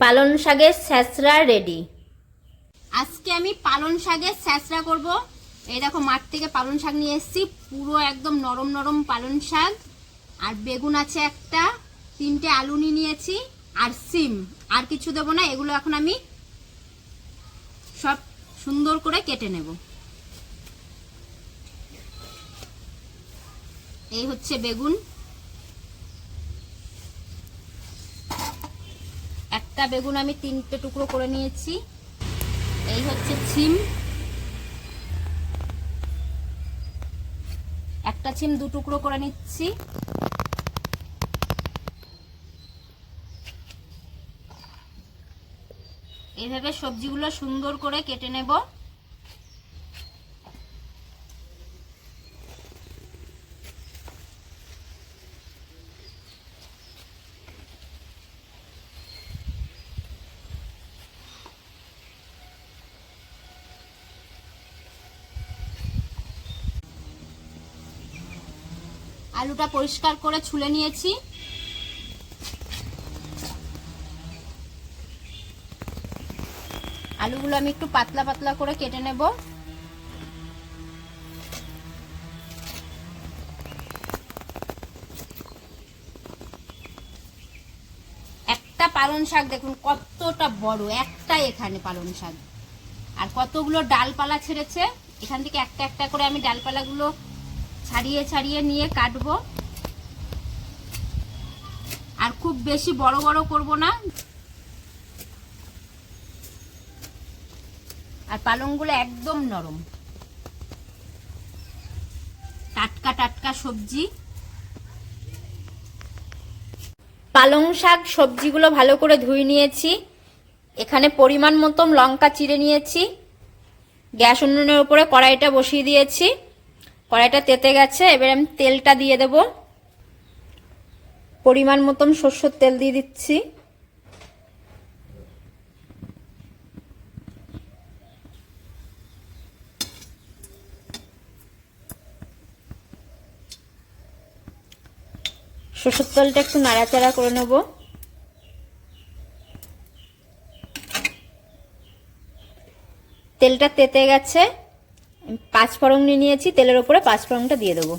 পালন শাকের স্যাঁচড়া রেডি আজকে আমি পালন শাকের স্যাঁচড়া করব। এই দেখো, মাঠ থেকে পালন শাক নিয়ে এসেছি। পুরো একদম নরম নরম পালন শাক। আর বেগুন আছে একটা, তিনটে আলু নিয়েছি, আর সিম। আর কিছু দেবো না, এগুলো এখন আমি সব সুন্দর করে কেটে নেব। এই হচ্ছে বেগুন। একটা বেগুন আমি তিনটে টুকরো করে নিয়েছি। এই হচ্ছে ছিম। একটা ছিম দু টুকরো করে নিচ্ছি। এইভাবে সবজিগুলো সুন্দর করে কেটে নেব। আলুটা পরিষ্কার করে ছুলে নিয়েছি। আলুগুলো আমি একটু পাতলা পাতলা করে কেটে নেব। একটা পালন শাক দেখুন কতটা বড় একটা এখানে পালন শাক। আর কতগুলো ডালপালা ছেড়েছে, এখান থেকে একটা একটা করে আমি ডালপালাগুলো ছাড়িয়ে ছাড়িয়ে নিয়ে কাটবো। আর খুব বেশি বড় বড় করব না। আর পালংগুলো একদম নরম। টাটকা টাটকা সবজি। পালং শাক সবজিগুলো ভালো করে ধুয়ে নিয়েছি। এখানে পরিমাণ মতো লঙ্কা চিড়ে নিয়েছি। গ্যাস উনুনের উপরে কড়াইটা বসিয়ে দিয়েছি। কড়াইটা তেতে গেছে, এবার আমি তেলটা দিয়ে দেব। পরিমাণ মতন সর্ষের তেল দিয়ে দিচ্ছি। সর্ষের তেলটা একটু নাড়াচাড়া করে নেব। তেলটা তেতে গেছে। পাঁচ ফোড়ন নিয়ে নিয়েছি, তেলের ওপরে পাঁচ ফোড়নটা দিয়ে দেবো।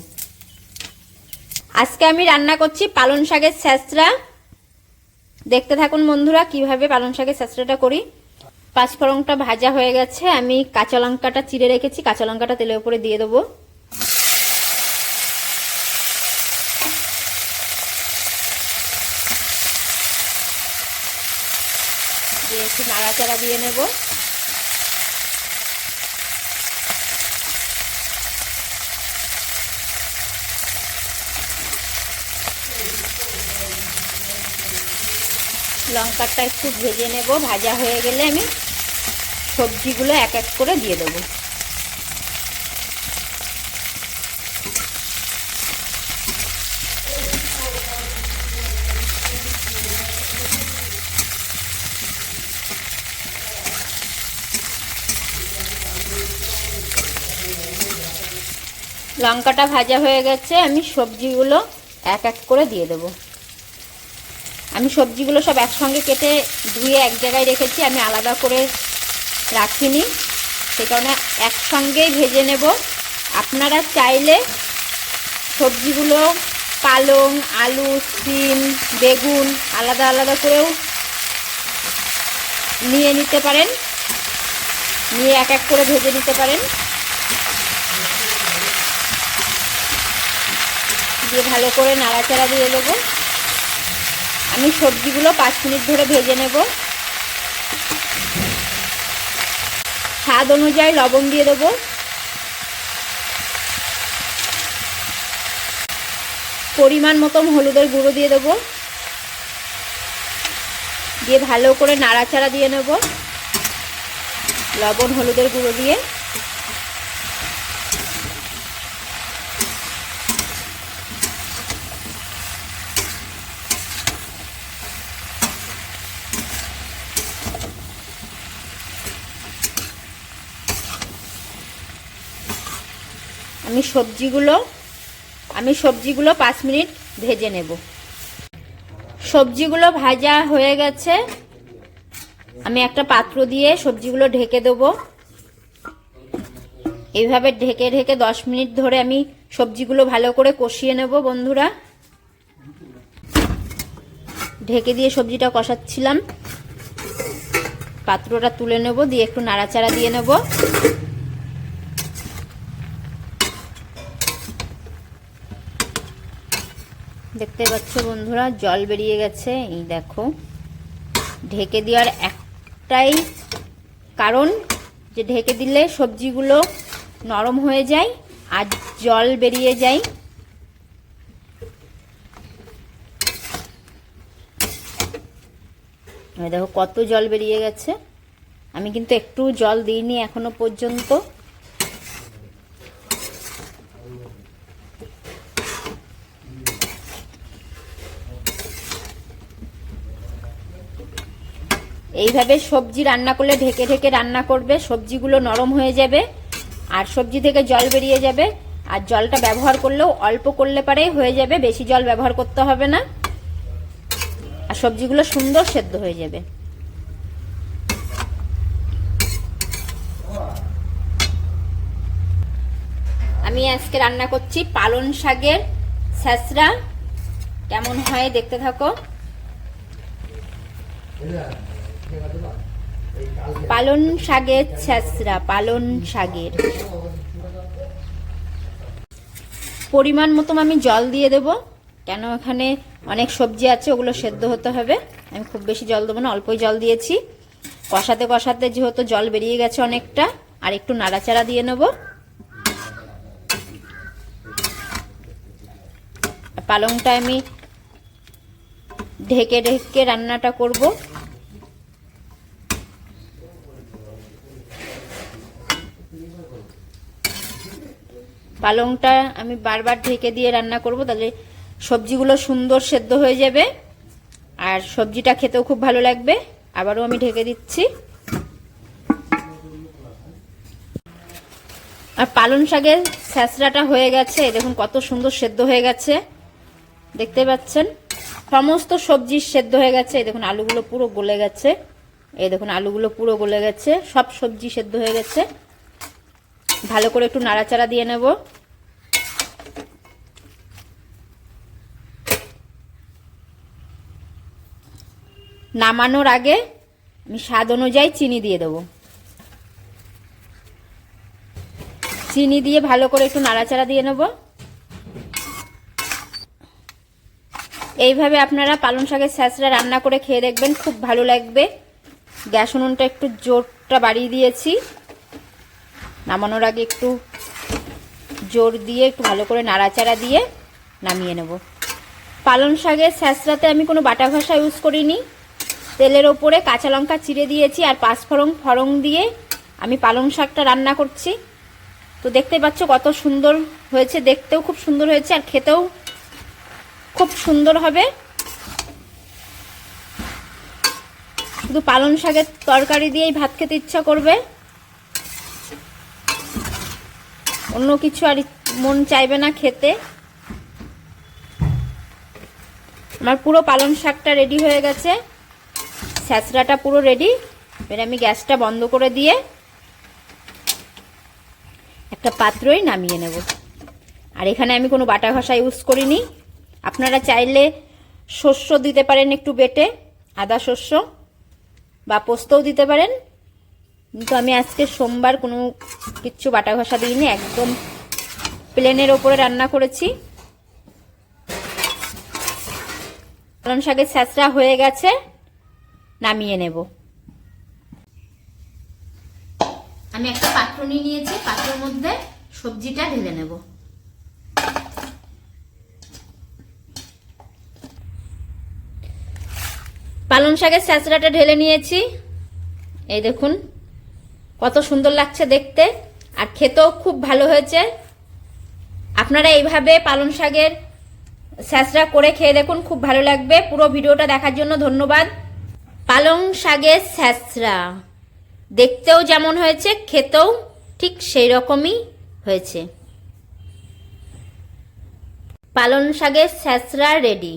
আজকে আমি রান্না করছি পালন শাকের স্যাঁচড়া। দেখতে থাকুন বন্ধুরা, কীভাবে পালন শাকের স্যাঁচড়াটা করি। পাঁচ ফোড়নটা ভাজা হয়ে গেছে, আমি কাঁচা লঙ্কাটা চিড়ে রেখেছি, কাঁচা লঙ্কাটা তেলের উপরে দিয়ে দেবো। দিয়ে একটু নাড়াচাড়া দিয়ে নেব। লঙ্কাটা একটু ভেজে নেব। ভাজা হয়ে গেলে আমি সবজিগুলো এক এক করে দিয়ে দেবো। লঙ্কাটা ভাজা হয়ে গেছে, আমি সবজিগুলো এক এক করে দিয়ে দেবো। আমি সবজিগুলো সব একসঙ্গে কেটে ধুয়ে এক জায়গায় রেখেছি, আমি আলাদা করে রাখিনি। সে কারণে একসঙ্গেই ভেজে নেব। আপনারা চাইলে সবজিগুলো পালং, আলু, সিম, বেগুন আলাদা আলাদা করেও নিয়ে নিতে পারেন। নিয়ে এক এক করে ভেজে নিতে পারেন। দিয়ে ভালো করে নাড়াচাড়া দিয়ে দেবো। আমি সবজিগুলো পাঁচ মিনিট ধরে ভেজে নেব। স্বাদ অনুযায়ী লবণ দিয়ে দেবো। পরিমাণ মতন হলুদের গুঁড়ো দিয়ে দেবো। দিয়ে ভালো করে নাড়াচাড়া দিয়ে নেব। লবণ হলুদের গুঁড়ো দিয়ে। আমি সবজিগুলো আমি সবজিগুলো পাঁচ মিনিট ভেজে নেব। সবজিগুলো ভাজা হয়ে গেছে। আমি একটা পাত্র দিয়ে সবজিগুলো ঢেকে দেবো। এইভাবে ঢেকে ঢেকে দশ মিনিট ধরে আমি সবজিগুলো ভালো করে কষিয়ে নেব বন্ধুরা। ঢেকে দিয়ে সবজিটা কষাচ্ছিলাম। পাত্রটা তুলে নেব, দিয়ে একটু নাড়াচাড়া দিয়ে নেব। দেখতে পাচ্ছ বন্ধুরা, জল বেরিয়ে গেছে। এই দেখো, ঢেকে দেওয়ার একটাই কারণ যে ঢেকে দিলে সবজিগুলো নরম হয়ে যায় আর জল বেরিয়ে যায়। দেখো, কত জল বেরিয়ে গেছে। আমি কিন্তু একটু জল দিইনি এখনও পর্যন্ত। এইভাবে সবজি রান্না করলে ঢেকে ঢেকে রান্না করবে, সবজিগুলো নরম হয়ে যাবে আর সবজি থেকে জল বেরিয়ে যাবে। আর জলটা ব্যবহার করলেও অল্প করলে পারে, হয়ে যাবে, বেশি জল ব্যবহার করতে হবে না। আর সবজিগুলো সুন্দর সেদ্ধ হয়ে যাবে। আমি আজকে রান্না করছি পালন শাকের স্যাঁচড়া কেমন হয় দেখতে থাকো। পালন শাকের ছ্যাঁচড়া পালন শাকের পরিমাণ মতো আমি জল দিয়ে দেব, কেন এখানে অনেক সবজি আছে, ওগুলো সেদ্ধ হতে হবে। আমি খুব বেশি জল দেবো না, অল্পই জল দিয়েছি। কষাতে কষাতে যেহেতু জল বেরিয়ে গেছে অনেকটা, আর একটু নাড়াচাড়া দিয়ে নেব। পালংটা আমি ঢেকে ঢেকে রান্নাটা করব। পালংটা আমি বারবার ঢেকে দিয়ে রান্না করব, তাহলে সবজিগুলো সুন্দর সেদ্ধ হয়ে যাবে। আর সবজিটা খেতেও খুব ভালো লাগবে। আবারও আমি ঢেকে দিচ্ছি। আর পালং শাকের স্যাঁচড়াটা হয়ে গেছে। দেখুন কত সুন্দর সেদ্ধ হয়ে গেছে। দেখতে পাচ্ছেন? সমস্ত সবজি সেদ্ধ হয়ে গেছে। এই দেখুন আলুগুলো পুরো গলে গেছে। এই দেখুন আলুগুলো পুরো গলে গেছে। সব সবজি সেদ্ধ হয়ে গেছে। ভালো করে একটু নাড়াচাড়া দিয়ে নেব। নামানোর আগে আমি স্বাদ অনুযায়ী চিনি দিয়ে দেবো। চিনি দিয়ে ভালো করে একটু নাড়াচাড়া দিয়ে নেব। এইভাবে আপনারা পালং শাকের স্যাঁচড়া রান্না করে খেয়ে দেখবেন, খুব ভালো লাগবে। গ্যাস উনুনটা একটু জোরটা বাড়িয়ে দিয়েছি। নামানোর আগে একটু জোর দিয়ে একটু ভালো করে নাড়াচাড়া দিয়ে নামিয়ে নেব। পালং শাকের স্যাঁচড়াতে আমি কোনো বাটা ঘষা ইউজ করিনি। তেলের ওপরে কাঁচা লঙ্কা চিড়ে দিয়েছি আর পাঁচফোড়ন ফড়ং দিয়ে আমি পালং শাকটা রান্না করছি। তো দেখতে পাচ্ছ কত সুন্দর হয়েছে, দেখতেও খুব সুন্দর হয়েছে আর খেতেও খুব সুন্দর হবে। শুধু পালং শাকের তরকারি দিয়েই ভাত খেতে ইচ্ছা করবে। অন্য কিছু আর মন চাইবে না খেতে। আমার পুরো পালং শাকটা রেডি হয়ে গেছে। স্যাঁচড়াটা পুরো রেডি এবার আমি গ্যাসটা বন্ধ করে দিয়ে একটা পাত্রই নামিয়ে নেব। আর এখানে আমি কোনো বাটা ঘষা ইউজ করিনি। আপনারা চাইলে শস্য দিতে পারেন একটু বেটে, আদা শস্য, বা পোস্তও দিতে পারেন। কিন্তু আমি আজকে সোমবার কোনো কিচ্ছু বাটা ঘষা দিইনি, একদম প্লেনের ওপরে রান্না করেছি। পালন শাকের স্যাঁচড়া হয়ে গেছে। নামিয়ে নেব। আমি একটা পাত্র নিয়ে নিয়েছি, পাত্রের মধ্যে সবজিটা ঢেলে নেব। পালং শাকের স্যাঁচড়াটা ঢেলে নিয়েছি। এই দেখুন, কত সুন্দর লাগছে দেখতে, আর খেতেও খুব ভালো হয়েছে। আপনারা এইভাবে পালং শাকের স্যাঁচড়া করে খেয়ে দেখুন, খুব ভালো লাগবে। পুরো ভিডিওটা দেখার জন্য ধন্যবাদ। পালং শাকের স্যাঁচরা দেখতেও যেমন হয়েছে, খেতেও ঠিক সেই রকমই হয়েছে। পালং শাকের স্যাঁচরা রেডি।